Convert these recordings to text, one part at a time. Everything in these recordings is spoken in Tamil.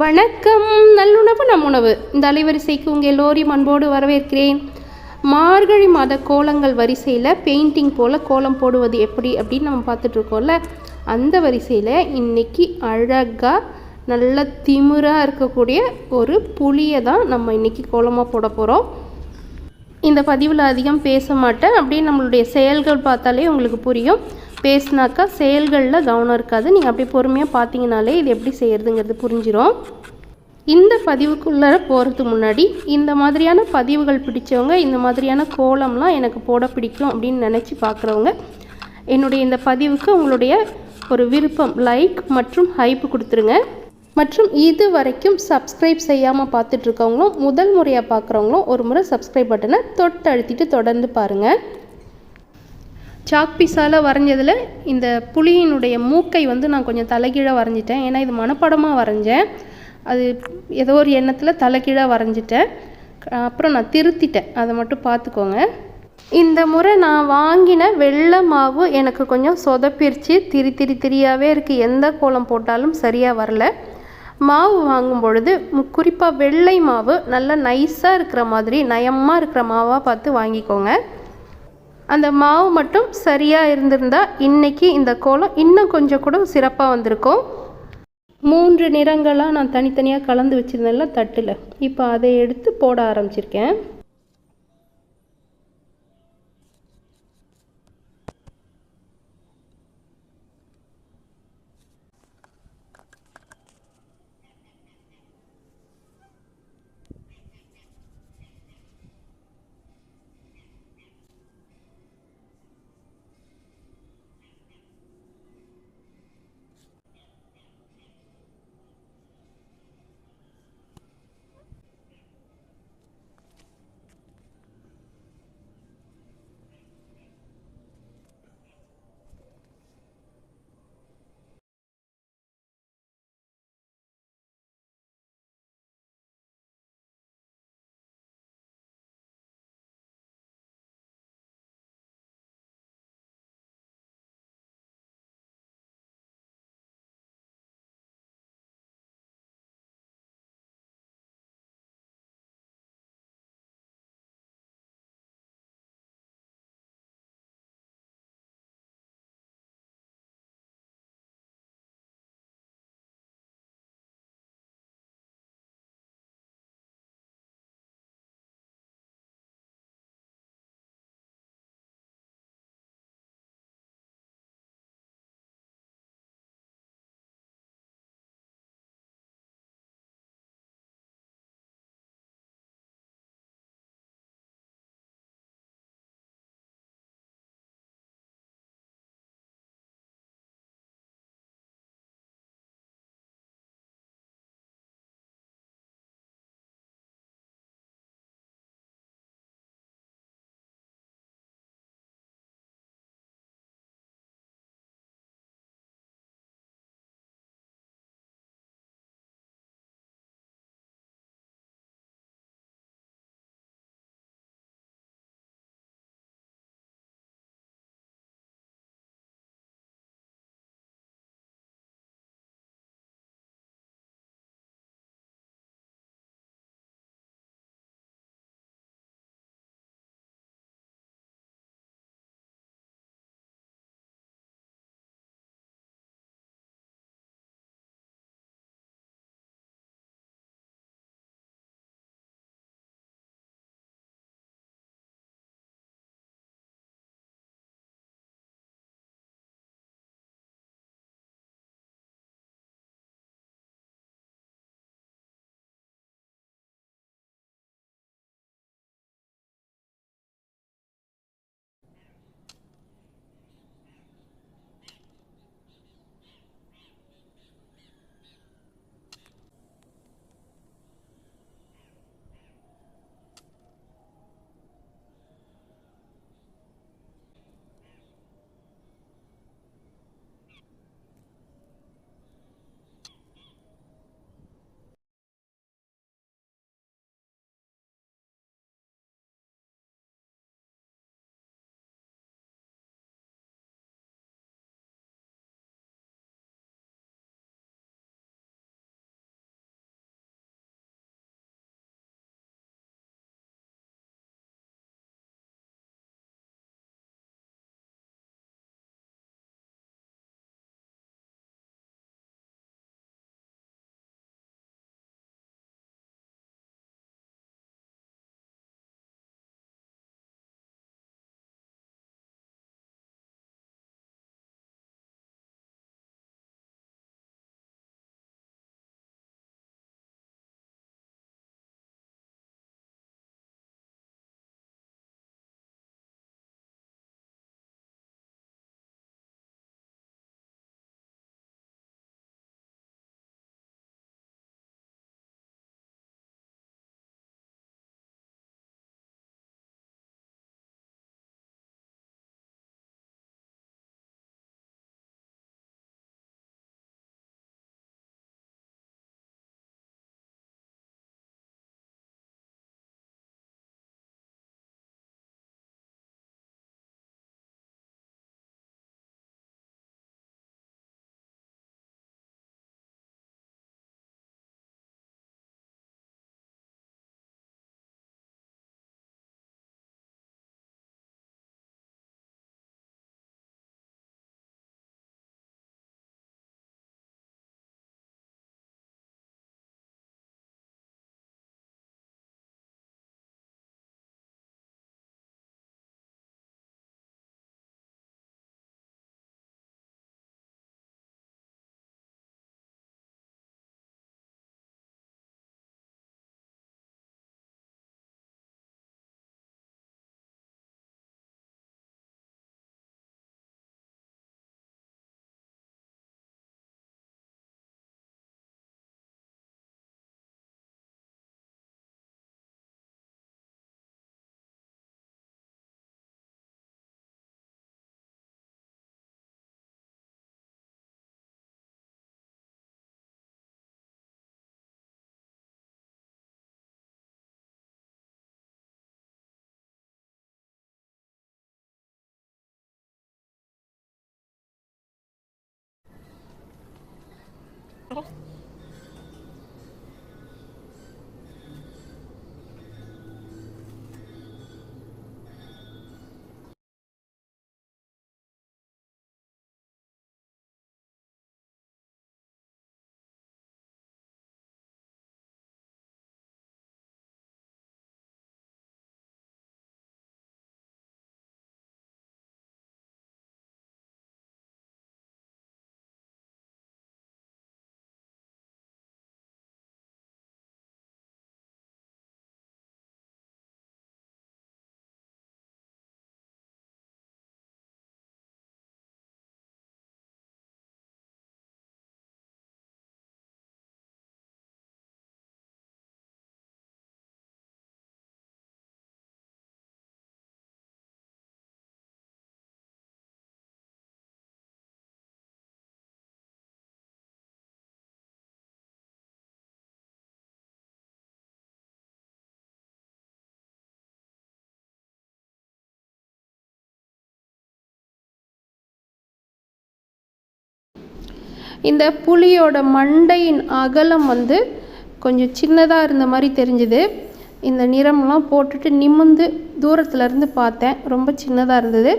வணக்கம். நல்லுணவு நம் உணவு இந்த அலைவரிசைக்கு உங்கள் எல்லோரையும் அன்போடு வரவேற்கிறேன். மார்கழி மாத கோலங்கள் வரிசையில் பெயிண்டிங் போல் கோலம் போடுவது எப்படி அப்படின்னு நம்ம பார்த்துட்ருக்கோம்ல அந்த வரிசையில் இன்றைக்கி அழகாக நல்ல திமிராக இருக்கக்கூடிய ஒரு புளியை தான் நம்ம இன்றைக்கி கோலமாக போட போகிறோம் இந்த பதிவில் அதிகம் பேச மாட்டேன். அப்படியே நம்மளுடைய செயல்கள் பார்த்தாலே உங்களுக்கு புரியும். பேசினாக்கா செயல்களில் கவனம் இருக்காது. நீங்கள் அப்படி பொறுமையாக பார்த்தீங்கனாலே இது எப்படி செய்கிறதுங்கிறது புரிஞ்சிடும் இந்த பதிவுக்குள்ளே போகிறதுக்கு முன்னாடி இந்த மாதிரியான பதிவுகள் பிடிச்சவங்க இந்த மாதிரியான கோலம்லாம் எனக்கு போட பிடிக்கும் அப்படின்னு நினச்சி பார்க்குறவங்க என்னுடைய இந்த பதிவுக்கு உங்களுடைய ஒரு விருப்பம் லைக் மற்றும் ஹைப் கொடுத்துருங்க. மற்றும் இது வரைக்கும் சப்ஸ்கிரைப் செய்யாமல் பார்த்துட்ருக்கவங்களும் முதல் முறையாக பார்க்குறவங்களும் ஒரு முறை சப்ஸ்கிரைப் பட்டனை தொட்டு அழுத்திட்டு தொடர்ந்து பாருங்கள் சாக் பீஸால் வரைஞ்சதில் இந்த புளியினுடைய மூக்கை வந்து நான் கொஞ்சம் தலைகீழாக வரைஞ்சிட்டேன். ஏன்னா இது மனப்படமாக வரைஞ்சேன். அது ஏதோ ஒரு எண்ணத்தில் தலைகீழாக வரைஞ்சிட்டேன். அப்புறம் நான் திருத்திட்டேன். அதை மட்டும் பார்த்துக்கோங்க. இந்த முறை நான் வாங்கின வெள்ளை மாவு எனக்கு கொஞ்சம் சொதப்பிரிச்சு. திரி திரி திரியாகவே இருக்குது எந்த கோலம் போட்டாலும் சரியாக வரல. மாவு வாங்கும் பொழுது குறிப்பாக வெள்ளை மாவு நல்லா நைஸாக இருக்கிற மாதிரி நயமாக இருக்கிற மாவாக பார்த்து வாங்கிக்கோங்க. அந்த மாவு மட்டும் சரியாக இருந்திருந்தால் இன்றைக்கி இந்த கோலம் இன்னும் கொஞ்சம் கூட சிறப்பாக வந்திருக்கும். மூன்று நிறங்களாக நான் தனித்தனியாக கலந்து வச்சுருந்தேன்ல தட்டில். இப்போ அதை எடுத்து போட ஆரம்பிச்சிருக்கேன். Okay. இந்த புளியோட மண்டையின் அகலம் வந்து கொஞ்சம் சின்னதாக இருந்த மாதிரி தெரிஞ்சுது. இந்த நிறம்லாம் போட்டுட்டு நிமிந்து தூரத்துலேருந்து பார்த்தேன். ரொம்ப சின்னதாக இருந்தது.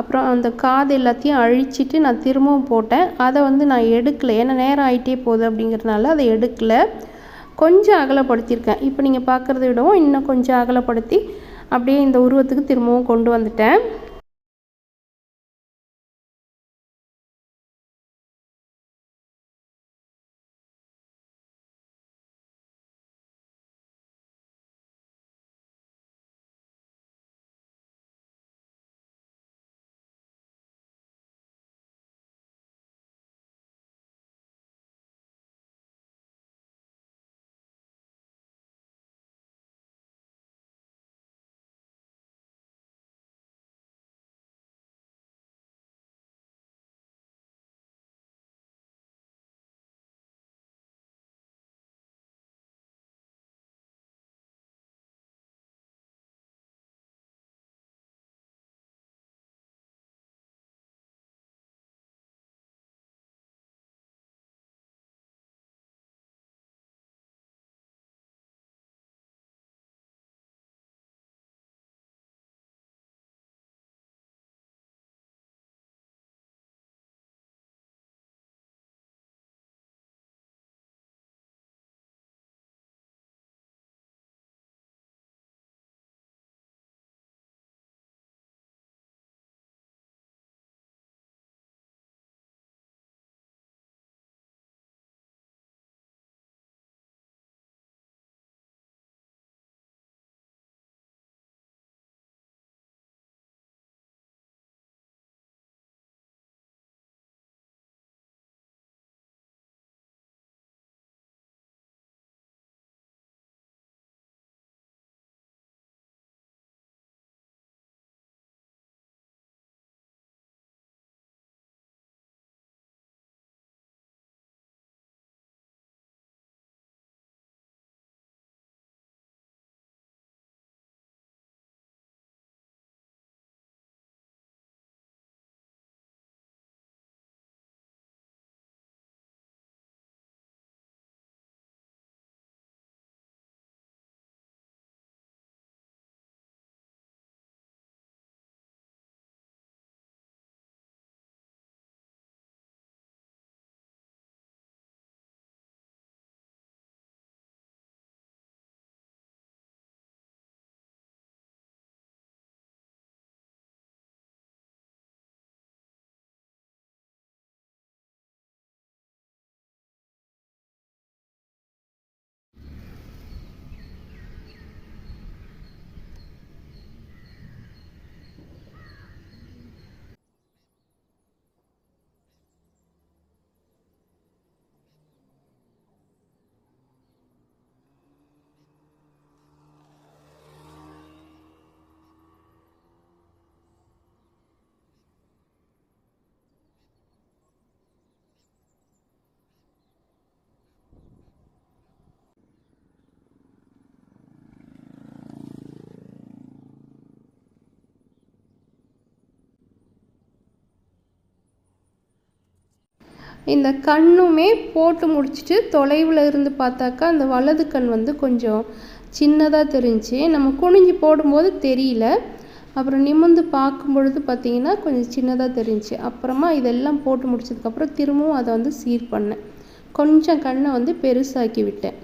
அப்புறம் அந்த காது எல்லாத்தையும் அழிச்சிட்டு நான் திரும்பவும் போட்டேன். அதை வந்து நான் எடுக்கலை. ஏன்னா நேரம் ஆகிட்டே போகுது அப்படிங்கிறதுனால அதை எடுக்கலை. கொஞ்சம் அகலப்படுத்தியிருக்கேன். இப்போ நீங்கள் பார்க்குறத விடவும் இன்னும் கொஞ்சம் அகலப்படுத்தி அப்படியே இந்த உருவத்துக்கு திரும்பவும் கொண்டு வந்துட்டேன். இந்த கண்ணுமே போட்டு முடிச்சுட்டு தொலைவில் இருந்து பார்த்தாக்கா அந்த வலது கண் வந்து கொஞ்சம் சின்னதாக தெரிஞ்சு நம்ம குனிஞ்சு போடும்போது தெரியல. அப்புறம் நிமிர்ந்து பார்க்கும் பொழுது பார்த்திங்கன்னா கொஞ்சம் சின்னதாக தெரிஞ்சு அப்புறமா இதெல்லாம் போட்டு முடிச்சதுக்கப்புறம் திரும்பவும் அதை வந்து சீர் பண்ணேன். கொஞ்சம் கண்ணை வந்து பெருசாக்கி விட்டேன்.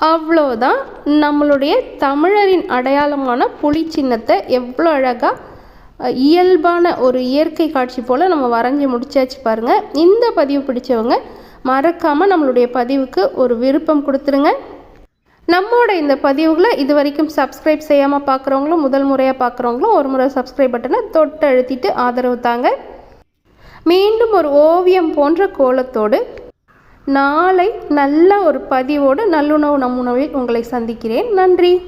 அவ்வளோதான் நம்மளுடைய தமிழரின் அடையாளமான புலி சின்னத்தை எவ்வளோ அழகாக இயல்பான ஒரு இயற்கை காட்சி போல் நம்ம வரைஞ்சி முடிச்சாச்சு பாருங்கள் இந்த பதிவு பிடிச்சவங்க மறக்காமல் நம்மளுடைய பதிவுக்கு ஒரு விருப்பம் கொடுத்துருங்க. நம்மோட இந்த பதிவுகளை இது வரைக்கும் சப்ஸ்கிரைப் செய்யாமல் பார்க்குறவங்களும் முதல் முறையாக பார்க்குறவங்களும் ஒரு முறை சப்ஸ்கிரைப் பட்டனை தொட்டு அழுத்திட்டு ஆதரவு தாங்க. மீண்டும் ஒரு ஓவியம் போன்ற கோலத்தோடு நாளை நல்ல ஒரு பதிவோடு நல்லுணவு நம் உணவில் உங்களை சந்திக்கிறேன். நன்றி.